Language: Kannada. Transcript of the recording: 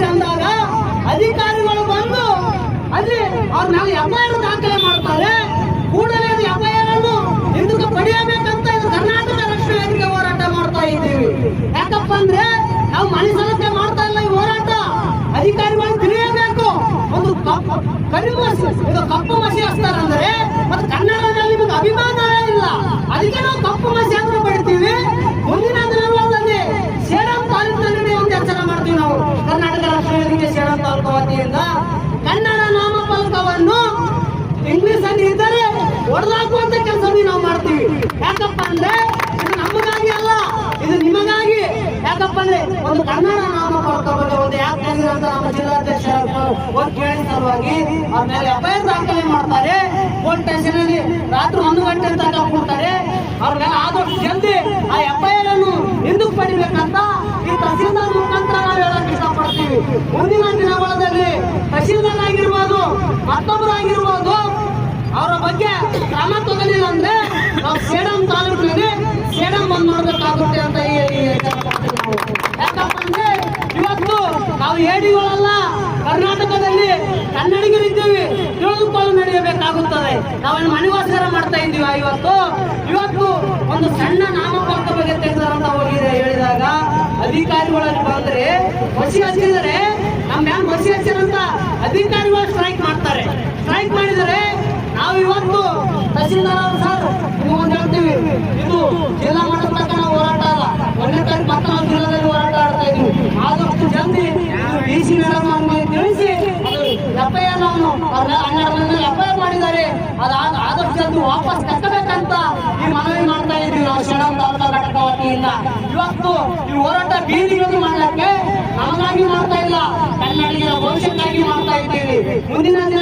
ಮಾಡಿದ್ರಿ ಅಂದಾಗ ಅಧಿಕಾರಿಗಳು ಬಂದು ಅಲ್ಲಿ ಅವ್ರ ನಾವು ಎಫ್ಐಆರ್ ದಾಖಲೆ ಮಾಡ್ತಾರೆ. ಕೂಡಲೇ ಅದು ಎಫ್ಐಆರ್ ಅನ್ನು ಹಿಂದಕ್ಕೆ ಪಡೆಯಬೇಕಂತ ಇದು ಕರ್ನಾಟಕ ರಕ್ಷಣಾ ವೇದಿಕೆ ಹೋರಾಟ ಮಾಡ್ತಾ ಇದ್ದೀವಿ. ಯಾಕಪ್ಪ ಅಂದ್ರೆ ನಾವು ಮನುಷ್ಯರಕ್ಕೆ ಮಾಡ್ತಾ ಇಲ್ಲ ಈ ಹೋರಾಟ. ಅಧಿಕಾರಿಗಳು ತಿಳಿಯಬೇಕು. ಒಂದು ಕಪ್ಪು ಇದು ಕಪ್ಪು ಮಸಿ ಹೊಡೆದಾಕುವಂತ ಕೆಲಸವನ್ನು ನಾವು ಮಾಡ್ತೀವಿ. ಯಾಕಪ್ಪ ಅಂದ್ರೆ ಇದು ನಮಗಾಗಿ ಅಲ್ಲ, ಇದು ನಿಮಗಾಗಿ. ಯಾಕಪ್ಪ ಅಂದ್ರೆ ಒಂದು ಕನ್ನಡ ನಾಮ ಬಗ್ಗೆ ಒಂದು ತೆಗೆದಿದೆ ಅಂತ ನಮ್ಮ ಜಿಲ್ಲಾಧ್ಯಕ್ಷ ಒಂದು ಕೇಳಿದ ಸಲುವಾಗಿ ಅವ್ರ ಮೇಲೆ ಎಫ್ಐಆರ್ ದಾಖಲೆ ಮಾಡ್ತಾರೆ. ಕೋರ್ಟ್ ಸ್ಟೇಷನ್ ಅಲ್ಲಿ ರಾತ್ರಿ ಒಂದು ಗಂಟೆ ತನಕ ಕೊಡ್ತಾರೆ. ಅವ್ರ ಮೇಲೆ ಆದಷ್ಟು ಜಲ್ದಿ ಆ ಎಫ್ಐಆರ್ ಅನ್ನು ಹಿಂದಕ್ಕೆ ಪಡಿಬೇಕಂತ ಈ ತಹಸೀಲ್ದಾರ್ ಮುಖಾಂತರ ನಾವು ಹೇಳಕ್ ಇಷ್ಟಪಡ್ತೀವಿ. ಮುಂದಿನ ದಿನಗಳಲ್ಲಿ ತಹಸೀಲ್ದಾರ್ ಆಗಿರ್ಬೋದು ಮತ್ತೊಬ್ಬರಾಗಿರ್ಬೋದು ಬಗ್ಗೆ ಕ್ರಮ ಅಂದ್ರೆ ನಾವು ಸೇಡಂ ತಾಲೂಕಿನಲ್ಲಿ ಸೇಡಂ ಬಂದ್ ಮಾಡ್ಬೇಕಾಗುತ್ತೆ ಅಂತ. ಯಾಕಪ್ಪ ಅಂದ್ರೆ ಇವತ್ತು ನಾವು ಏಡಿಗಳಲ್ಲ ಕರ್ನಾಟಕದಲ್ಲಿ ಕನ್ನಡಿಗರಿದ್ದೀವಿ ತಿಳಿದುಕೊಂಡು ನಡೆಯಬೇಕಾಗುತ್ತದೆ ನಾವೇನು ಮನೆವಾಸರ ಮಾಡ್ತಾ ಇದ್ದೀವಿ ಇವತ್ತು ಇವತ್ತು ಒಂದು ಸಣ್ಣ ನಾಮಫಲಕ ಬಗ್ಗೆ ತೆಗೆದಂತ ಹೋಗಿದೆ ಹೇಳಿದಾಗ ಅಧಿಕಾರಿಗಳಲ್ಲಿ ಬಂದ್ರೆ ಹಸಿ ಹಚ್ಚಿದರೆ ನಮ್ಮ ಮ್ಯಾಮ್ ಮಸಿ ಹಚ್ಚಿರಂತ ಅಧಿಕಾರಿಗಳು ಸ್ಟ್ರೈಕ್ ಮಾಡ್ತಾರೆ ಸ್ಟ್ರೈಕ್ ಮಾಡಿದರೆ ನಾವು ಇವತ್ತು ತಹಸೀಲ್ದಾರ್ ಅವರು ಸರ್ ನಿಮ್ಗೊಂದು ಹೇಳ್ತೀವಿ ಇದು ಜಿಲ್ಲಾ ಮಟ್ಟದ ತನಕ ನಾವು ಹೋರಾಟ ಅಲ್ಲ ಒಂದನೇ ತಾರೀಕು ಮತ್ತೆ ನಾವು ಜಿಲ್ಲಾದಲ್ಲಿ ಹೋರಾಟ ಆಡ್ತಾ ಇದೀವಿ ಆದಷ್ಟು ಜಲ್ದಿ ಡಿ ಸಿ ಮೇಡಮ್ ಅವ್ರಿಗೆ ತಿಳಿಸಿ ಅದು ಎಫ್ ಐ ಆರ್ ನಾವು ಅವ್ರ ಹನ್ನೆರಡು ಮಂದಿ ಎಫ್ ಐ ಆರ್ ಮಾಡಿದ್ದಾರೆ ಅದಾದ ಆದಷ್ಟು ಅದು ವಾಪಸ್ ಕಟ್ಟಬೇಕಂತ ಈ ಮನವಿ ಮಾಡ್ತಾ ಇದ್ದೀವಿ ನಾವು ಶ್ರೀರಾಮ್ ತಾಲೂಕಾ ಘಟಕ ವತಿಯಿಂದ. ಇವತ್ತು ಈ ಹೋರಾಟ ಬೀದಿಗಳನ್ನು ಮಾಡಲಿಕ್ಕೆ ನಮಗಾಗಿ ಮಾಡ್ತಾ ಇಲ್ಲ. ಕನ್ನಡಿಗರ ಭವಿಷ್ಯಕ್ಕಾಗಿ ಮಾಡ್ತಾ ಇದ್ದೀವಿ. ಮುಂದಿನ ದಿನ